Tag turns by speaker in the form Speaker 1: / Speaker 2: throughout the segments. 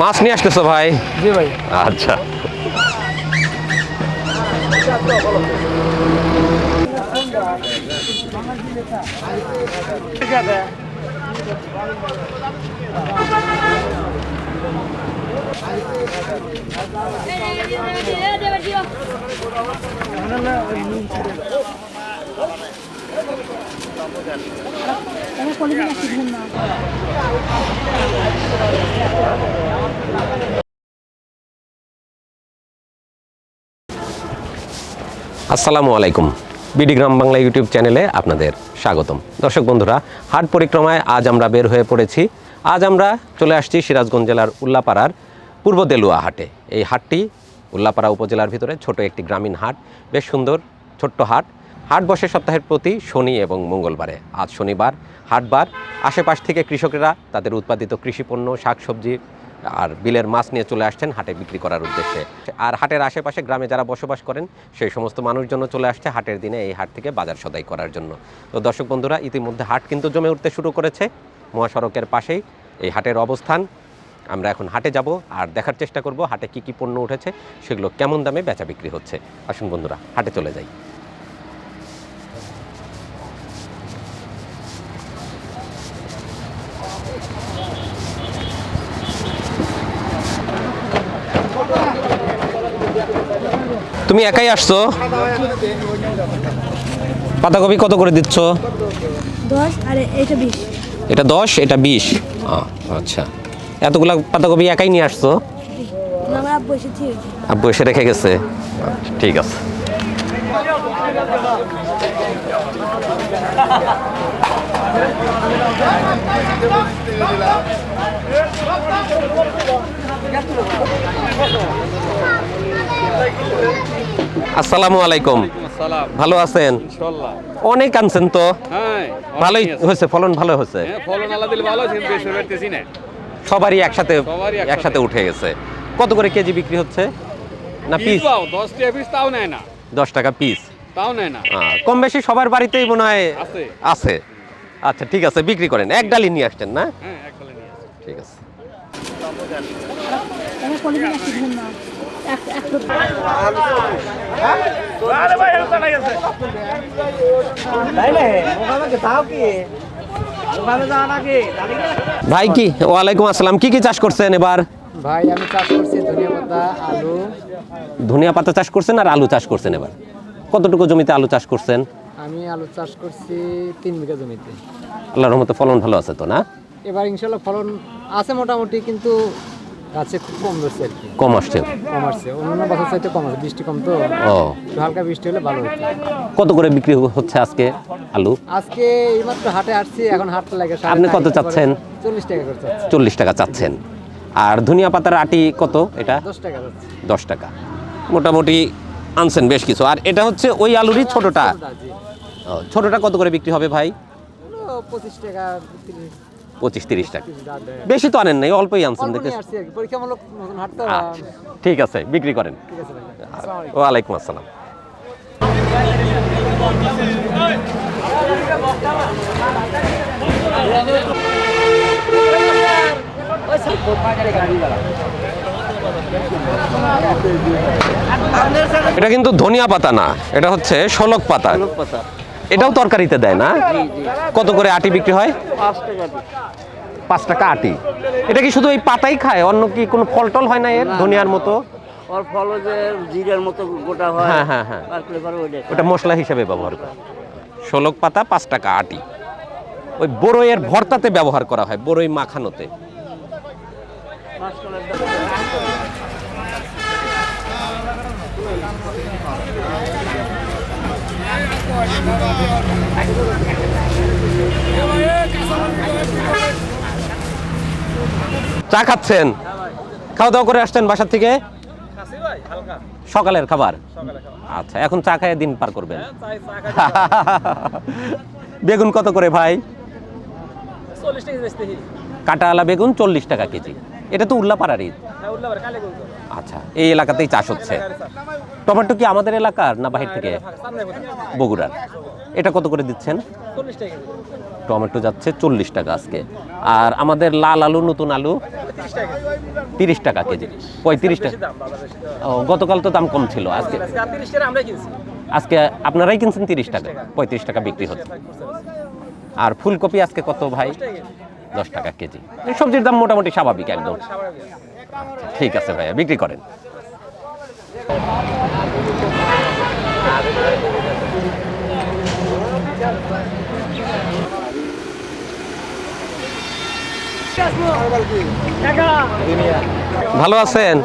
Speaker 1: মাছ নিয়ে আসতেছো ভাই
Speaker 2: জি ভাই
Speaker 1: আচ্ছা
Speaker 2: ঠিক আছে
Speaker 1: আসসালামু আলাইকুম বিডি গ্রাম বাংলা ইউটিউব চ্যানেলে আপনাদের স্বাগতম। দর্শক বন্ধুরা, হাট পরিক্রমায় আজ আমরা বের হয়ে পড়েছি। আজ আমরা চলে আসছি সিরাজগঞ্জ জেলার উল্লাপাড়ার পূর্ব দেলুয়া হাটে। এই হাটটি উল্লাপাড়া উপজেলার ভিতরে ছোট একটি গ্রামীণ হাট, বেশ সুন্দর, ছোট্ট হাট। হাট বসে সপ্তাহের প্রতি শনি এবং মঙ্গলবারে। আজ শনিবার, হাটবার। আশেপাশ থেকে কৃষকেরা তাদের উৎপাদিত কৃষিপণ্য, শাকসবজি আর বিলের মাছ নিয়ে চলে আসছেন হাটে বিক্রি করার উদ্দেশ্যে। আর হাটের আশেপাশে গ্রামে যারা বসবাস করেন, সেই সমস্ত মানুষজন জন্য চলে আসছে হাটের দিনে এই হাট থেকে বাজার সদাই করার জন্য। তো দর্শক বন্ধুরা, ইতিমধ্যে হাট কিন্তু জমে উঠতে শুরু করেছে। মহাসড়কের পাশেই এই হাটের অবস্থান। আমরা এখন হাটে যাব আর দেখার চেষ্টা করব হাটে কি কি পণ্য উঠেছে, সেগুলো কেমন দামে বেচা বিক্রি হচ্ছে। আসুন বন্ধুরা, হাটে চলে যাই। তুমি একাই আসছো? পাতাকপি কত করে দিচ্ছ?
Speaker 3: এটা
Speaker 1: দশ এটা বিশ? আচ্ছা। এতগুলা পাতাকপি একাই নিয়ে আসছো?
Speaker 3: আব্বু
Speaker 1: এসে রেখে গেছে। ঠিক আছে। আসসালামু আলাইকুম। ভালো আছেন? অনেক আনছেন তো?
Speaker 4: হ্যাঁ
Speaker 1: ভালোই হয়েছে ফলন ভালো হয়েছে।
Speaker 4: হ্যাঁ
Speaker 1: সবারই একসাথে
Speaker 4: একসাথে।
Speaker 1: উঠে গেছে। কত করে কেজি বিক্রি হচ্ছে? না
Speaker 4: পিস দশ টাকা পিস তাও নেয় না।
Speaker 1: দশ টাকা পিস
Speaker 4: তাও নেয় না।
Speaker 1: কম বেশি সবার বাড়িতেই মনে হয়
Speaker 4: আছে।
Speaker 1: আছে। আচ্ছা ঠিক আছে বিক্রি করেন। এক ডালি নিয়ে আসছেন না?
Speaker 4: হ্যাঁ এককালে নিয়ে আসে
Speaker 1: ঠিক আছে। ভাই কি ওয়ালাইকুম আসসালাম। কি কি চাষ করছেন এবার?
Speaker 2: ভাই আমি চাষ করছি ধনিয়া পাতা আলু।
Speaker 1: ধনিয়া পাতা চাষ করছেন আর আলু চাষ করছেন এবার? কতটুকু জমিতে আলু চাষ করছেন?
Speaker 2: আমি আলু চাষ করছি তিন বিঘা জমিতে।
Speaker 1: আল্লাহর রহমতে ফলন ভালো আছে তো না?
Speaker 2: এবার ইনশাল্লাহ ফলন আছে মোটামুটি কিন্তু গাছে খুব কম ধরছে আর কি।
Speaker 1: কম আসছে?
Speaker 2: কম আসছে। অন্য বছর চাইতে কম আছে বৃষ্টি কম তো।
Speaker 1: ও।
Speaker 2: একটু হালকা বৃষ্টি হলে ভালো হতো।
Speaker 1: কত করে বিক্রি হচ্ছে আজকে আলু?
Speaker 2: আজকে এইমাত্র হাটে আসছি এখন হাটটা লাগে
Speaker 1: আপনি কত চাচ্ছেন?
Speaker 2: চল্লিশ টাকা করে চাচ্ছি।
Speaker 1: চল্লিশ টাকা চাচ্ছেন। আর ধনিয়া পাতার আটি কত এটা?
Speaker 2: দশ টাকা যাচ্ছে
Speaker 1: দশ টাকা। মোটামুটি আনছেন বেশ কিছু। আর এটা হচ্ছে ওই আলুরই ছোটটা? ও, ছোটটা কত করে বিক্রি হবে ভাই?
Speaker 2: পঁচিশ টাকা
Speaker 1: পঁচিশ তিরিশ টাকা। বেশি তো আনেন নাই অল্পই আনছেন দেখে আচ্ছা, ঠিক আছে বিক্রি করেন।
Speaker 2: আলাইকুম।
Speaker 1: ওয়ালাইকুম আসসালাম। এটা কিন্তু ধনিয়া পাতা না এটা হচ্ছে শলক পাতা। এটাও তরকারিতে দেয় না? কত করে আটি বিক্রি হয়? পাঁচ টাকা আটি। এটা কি শুধু এই পাতাই খায়? অন্য কি কোনো ফল টল হয় না এর? ধনিয়ার মতো?
Speaker 5: ওর ফল যে জিরার মতো গোটা হয়।
Speaker 1: হ্যাঁ হ্যাঁ হ্যাঁ। ওটা মশলা হিসেবে ব্যবহার করে। শোলক পাতা পাঁচ টাকা আটি। ওই বড়ইয়ের ভর্তাতে ব্যবহার করা হয় বড়ই মাখানোতে। চা খাচ্ছেন? খাওয়া দাওয়া করে আসছেন বাসার থেকে? সকালের খাবার? আচ্ছা এখন চা খাইয়ে দিন পার করবেন। বেগুন কত করে ভাই? কাটাওয়ালা বেগুন চল্লিশ টাকা কেজি। এটা তো উল্লাপাড়ারই। আচ্ছা এই এলাকাতেই চাষ হচ্ছে। টমেটো কি আমাদের এলাকার না বাহির থেকে? বগুড়ার। এটা কত করে দিচ্ছেন? টমেটো যাচ্ছে চল্লিশ টাকা আজকে। আর আমাদের লাল আলু নতুন আলু? তিরিশ টাকা কেজি। পঁয়ত্রিশ টাকা। ও গতকাল তো দাম কম ছিল আজকে। আজকে আপনারাই কিনছেন তিরিশ টাকা? পঁয়ত্রিশ টাকা বিক্রি হচ্ছে। আর ফুলকপি আজকে কত ভাই? দশ টাকা কেজি। এই সবজির দাম মোটামুটি স্বাভাবিক একদম। ঠিক আছে ভাইয়া বিক্রি করেন। ভালো আছেন?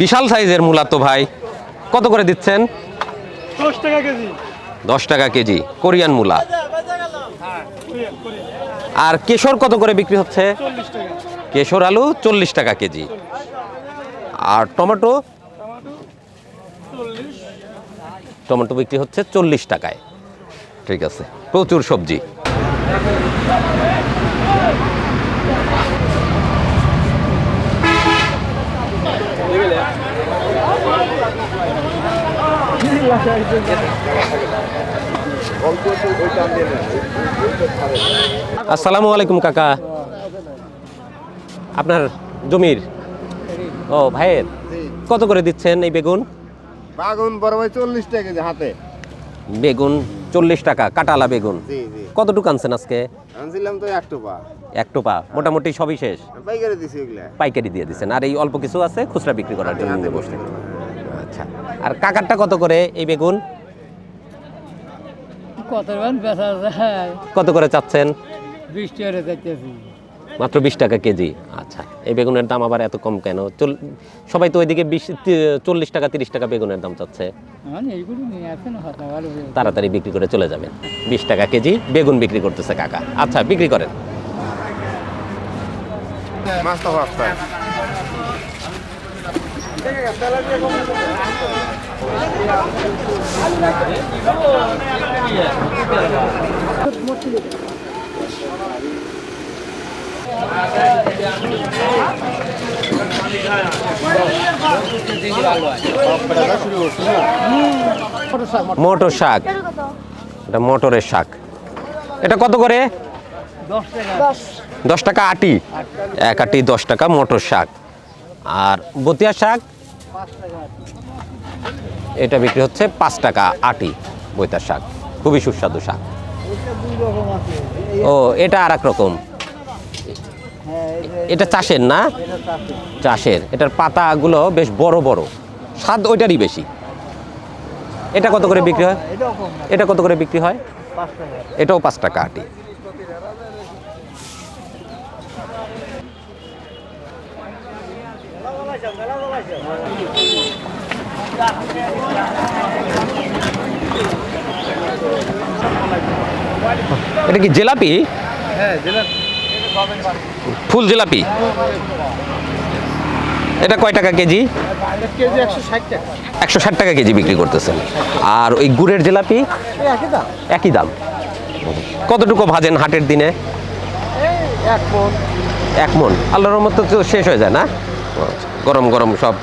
Speaker 1: বিশাল সাইজের মূলা তো ভাই। কত করে দিচ্ছেন? দশ টাকা কেজি। কোরিয়ান মূলা। আর কেশর কত করে বিক্রি হচ্ছে? কেশর আলু চল্লিশ টাকা কেজি। আর টমেটো? টমেটো বিক্রি হচ্ছে চল্লিশ টাকায়। ঠিক আছে, প্রচুর সবজি। আসসালামু আলাইকুম কাকা। আপনার জমির? ও ভাইয়ের? কত করে দিচ্ছেন এই বেগুন?
Speaker 6: বাগুন বড় ভাই চল্লিশ টাকা হাতে।
Speaker 1: বেগুন চল্লিশ টাকা কাটালা বেগুন।
Speaker 6: জি জি।
Speaker 1: কতটুকু আনছেন আজকে?
Speaker 6: আনছিলাম তো এক টোপা।
Speaker 1: এক টোপা মোটামুটি সবই শেষ।
Speaker 6: পাইকারি দিছি ওগুলা।
Speaker 1: পাইকারি দিয়ে দিচ্ছেন আর এই অল্প কিছু আছে খুচরা বিক্রি করার জন্য বসলেন আচ্ছা আর কাকারটা কত করে এই বেগুন?
Speaker 2: কত
Speaker 1: করে চাচ্ছেন? মাত্র বিশ টাকা কেজি? আচ্ছা এই বেগুনের দাম আবার এত কম কেন? চল সবাই তো ওইদিকে বিশ চল্লিশ টাকা তিরিশ টাকা বেগুনের দাম চাচ্ছে।
Speaker 2: মানে ভালো
Speaker 1: তাড়াতাড়ি বিক্রি করে চলে যাবেন। বিশ টাকা কেজি বেগুন বিক্রি করতেছে কাকা। আচ্ছা বিক্রি করেন। মটর শাক। এটা মটরের শাক। এটা কত করে? দশ টাকা। আটি। এক আটি দশ টাকা মোটর শাক। আর বতিয়া শাক, এটা বিক্রি হচ্ছে পাঁচ টাকা আটি বইতার শাক। খুবই সুস্বাদু শাক। ও, এটা আর এক রকম। এটা চাষের না? চাষের। এটার পাতাগুলো বেশ বড় বড়। স্বাদ ওইটারই বেশি। এটা কত করে বিক্রি হয়? এটা কত করে বিক্রি হয়? এটাও পাঁচ টাকা আটি। এটা কি জিলাপি? ফুল জিলাপি? এটা কয় টাকা কেজি? একশো ষাট টাকা। কেজি বিক্রি করতেছেন। আর ওই গুড়ের জিলাপি? একই দাম। কতটুকু ভাজেন হাটের দিনে? এক মন। আল্লাহর মতো তো শেষ হয়ে যায় না? গরম গরম সব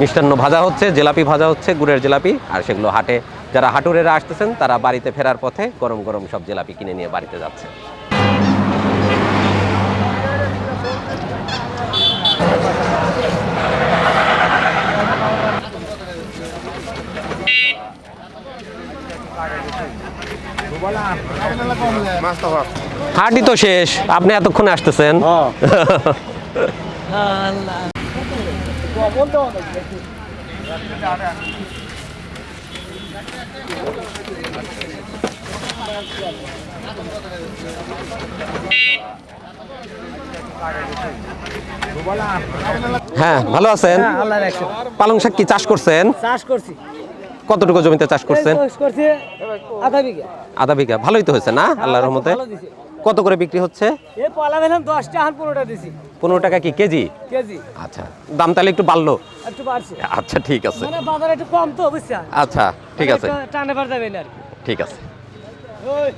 Speaker 1: মিষ্টান্ন ভাজা হচ্ছে জিলাপি ভাজা হচ্ছে গুড়ের জিলাপি। আর সেগুলো হাটে যারা হাটুরেরা আসতেছেন তারা বাড়িতে ফেরার পথে গরম গরম সব জেলাপি কিনে নিয়ে বাড়িতে যাচ্ছে। হাটই তো শেষ আপনি এতক্ষণে আসতেছেন। হ্যাঁ ভালো আছেন? পালং শাক কি চাষ করছেন?
Speaker 2: চাষ করছি।
Speaker 1: কতটুকু জমিতে চাষ করছেন?
Speaker 2: আধা বিঘা।
Speaker 1: আধা বিঘা। ভালোই তো হয়েছে না আল্লাহর রহমতে? কত করে বিক্রি হচ্ছে?
Speaker 2: দশটা পনেরোটা দিছি।
Speaker 1: পনেরো টাকা কি কেজি?
Speaker 2: কেজি।
Speaker 1: আচ্ছা দাম তাহলে একটু বাড়লো।
Speaker 2: একটু বাড়ছে।
Speaker 1: আচ্ছা ঠিক আছে।
Speaker 2: মানে বাজার একটু কম তো বুঝছেন?
Speaker 1: আচ্ছা ঠিক আছে।
Speaker 2: টানে পার যাবে না আর
Speaker 1: ঠিক আছে।
Speaker 2: ওই।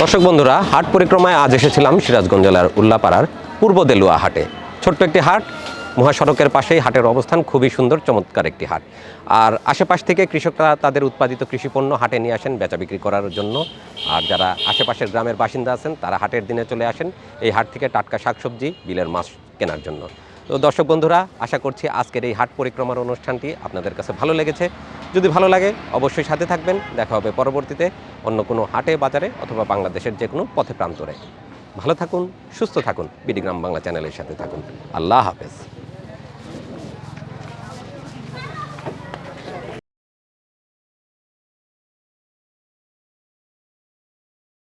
Speaker 1: দর্শক বন্ধুরা, হাট পরিক্রমায় আজ এসেছিলাম সিরাজগঞ্জ জেলার উল্লাপাড়ার পূর্ব দেলুয়া হাটে। ছোট্ট একটি হাট, মহাসড়কের পাশেই হাটের অবস্থান খুবই সুন্দর, চমৎকার একটি হাট। আর আশেপাশ থেকে কৃষকরা তাদের উৎপাদিত কৃষিপণ্য হাটে নিয়ে আসেন, বেচা বিক্রি করার জন্য। আর যারা আশেপাশের গ্রামের বাসিন্দা আছেন, তারা হাটের দিনে চলে আসেন এই হাট থেকে টাটকা শাকসবজি, বিলের মাছ কেনার জন্য। তো দর্শক বন্ধুরা, আশা করছি আজকের এই হাট পরিক্রমার অনুষ্ঠানটি আপনাদের কাছে ভালো লেগেছে। যদি ভালো লাগে, অবশ্যই সাথে থাকবেন। দেখা হবে পরবর্তীতে অন্য কোনো হাটে, বাজারে অথবা বাংলাদেশের যে কোনো পথে প্রান্তরে। ভালো থাকুন, সুস্থ থাকুন। বিডিগ্রাম বাংলা চ্যানেলের সাথে থাকুন। আল্লাহ হাফেজ।